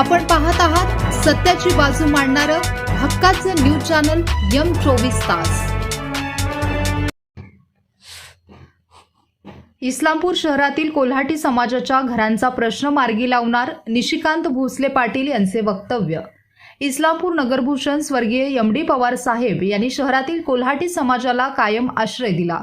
आपण पाहत आहात सत्याची बाजू मांडणारं हक्काचं न्यूज चॅनल यम चोवीस तास. इस्लामपूर शहरातील कोल्हाटी समाजाच्या घरांचा प्रश्न मार्गी लावणार निशिकांत भोसले पाटील यांचे वक्तव्य. इस्लामपूर नगरभूषण स्वर्गीय एम डी पवार साहेब यांनी शहरातील कोल्हाटी समाजाला कायम आश्रय दिला.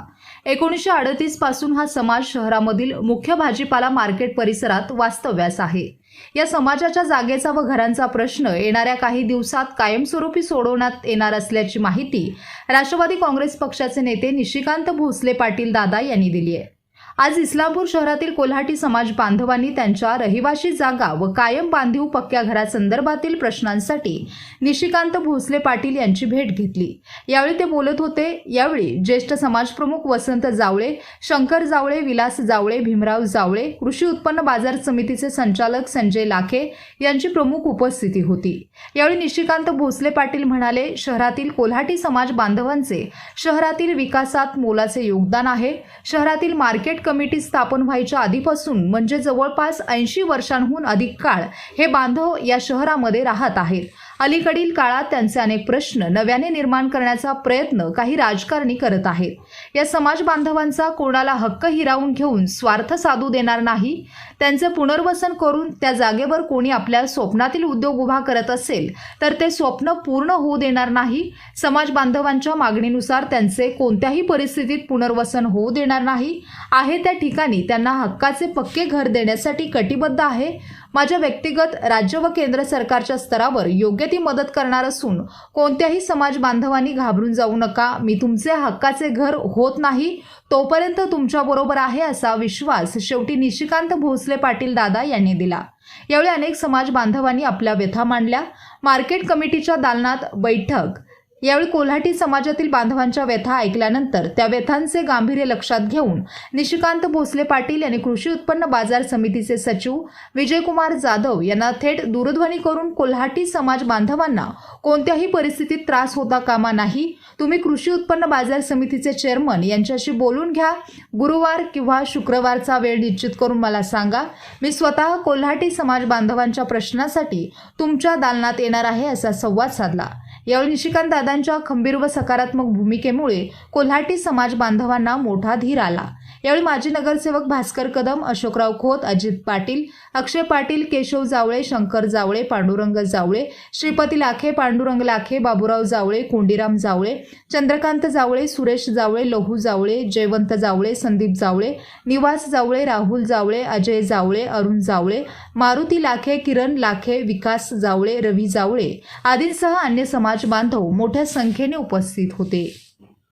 एकोणीसशे अडतीसपासून हा समाज शहरामधील मुख्य भाजीपाला मार्केट परिसरात वास्तव्यास आहे. या समाजाच्या जागेचा व घरांचा प्रश्न येणाऱ्या काही दिवसात कायमस्वरूपी सोडवण्यात येणार असल्याची माहिती राष्ट्रवादी काँग्रेस पक्षाचे नेते निशिकांत भोसले पाटील दादा यांनी दिली आहे. आज इस्लामपूर शहरातील कोल्हाटी समाज बांधवांनी त्यांच्या रहिवाशी जागा व कायम बांधीव पक्क्या घरासंदर्भातील प्रश्नांसाठी निशिकांत भोसले पाटील यांची भेट घेतली. यावेळी ते बोलत होते. यावेळी ज्येष्ठ समाजप्रमुख वसंत जावळे शंकर जावळे विलास जावळे भीमराव जावळे कृषी उत्पन्न बाजार समितीचे संचालक संजय लाखे यांची प्रमुख उपस्थिती होती. यावेळी निशिकांत भोसले पाटील म्हणाले शहरातील कोल्हाटी समाज बांधवांचे शहरातील विकासात मोलाचे योगदान आहे. शहरातील मार्केट कमिटी स्थापन व्हायच्या आधीपासून म्हणजे जवळपास ऐंशी वर्षांहून अधिक काळ हे बांधव या शहरामध्ये राहत आहेत. अलीकडील काळात त्यांचे अनेक प्रश्न नव्याने निर्माण करण्याचा प्रयत्न काही राजकारणी करत आहेत. या समाज बांधवांचा कोणाला हक्क हिरावून घेऊन स्वार्थ साधू देणार नाही त्यांचे पुनर्वसन करून त्या जागेवर कोणी आपल्या स्वप्नातील उद्योग उभा करत असेल तर ते स्वप्न पूर्ण होऊ देणार नाही. समाज बांधवांच्या मागणीनुसार त्यांचे कोणत्याही परिस्थितीत पुनर्वसन होऊ देणार नाही. आहे त्या ठिकाणी त्यांना हक्काचे पक्के घर देण्यासाठी कटिबद्ध आहे. माझ्या व्यक्तिगत राज्य व केंद्र सरकारच्या स्तरावर योग्य ती मदत करणार असून कोणत्याही समाज बांधवांनी घाबरून जाऊ नका. मी तुमचे हक्काचे घर होत नाही. तोपर्यंत तुमच्याबरोबर आहे असा विश्वास शेवटी निशिकांत भोसले पाटील दादा यांनी दिला. यावेळी अनेक समाज बांधवांनी आपल्या व्यथा मांडल्या. मार्केट कमिटीच्या दालनात बैठक यावेळी कोल्हाटी समाजातील बांधवांच्या व्यथा ऐकल्यानंतर त्या व्यथांचे गांभीर्य लक्षात घेऊन निशिकांत भोसले पाटील यांनी कृषी उत्पन्न बाजार समितीचे सचिव विजयकुमार जाधव यांना थेट दूरध्वनी करून कोल्हाटी समाज बांधवांना कोणत्याही परिस्थितीत त्रास होता कामा नाही तुम्ही कृषी उत्पन्न बाजार समितीचे चेअरमन यांच्याशी बोलून घ्या. गुरुवार किंवा शुक्रवारचा वेळ निश्चित करून मला सांगा. मी स्वतः कोल्हाटी समाज बांधवांच्या प्रश्नासाठी तुमच्या दालनात येणार आहे असा संवाद साधला. यावेळी निशिकांत दादांच्या खंबीर व सकारात्मक भूमिकेमुळे कोल्हाटी समाज बांधवांना मोठा धीर आला. यावेळी माजी नगरसेवक भास्कर कदम अशोकराव खोत अजित पाटील अक्षय पाटील केशव जावळे शंकर जावळे पांडुरंग जावळे श्रीपती लाखे पांडुरंग लाखे बाबूराव जावळे कोंडीराम जावळे चंद्रकांत जावळे सुरेश जावळे लहू जावळे जयवंत जावळे संदीप जावळे निवास जावळे राहुल जावळे अजय जावळे अरुण जावळे मारुती लाखे किरण लाखे विकास जावळे रवी जावळे आदींसह अन्य समाज बांधव मोठ्या संख्येने उपस्थित होते.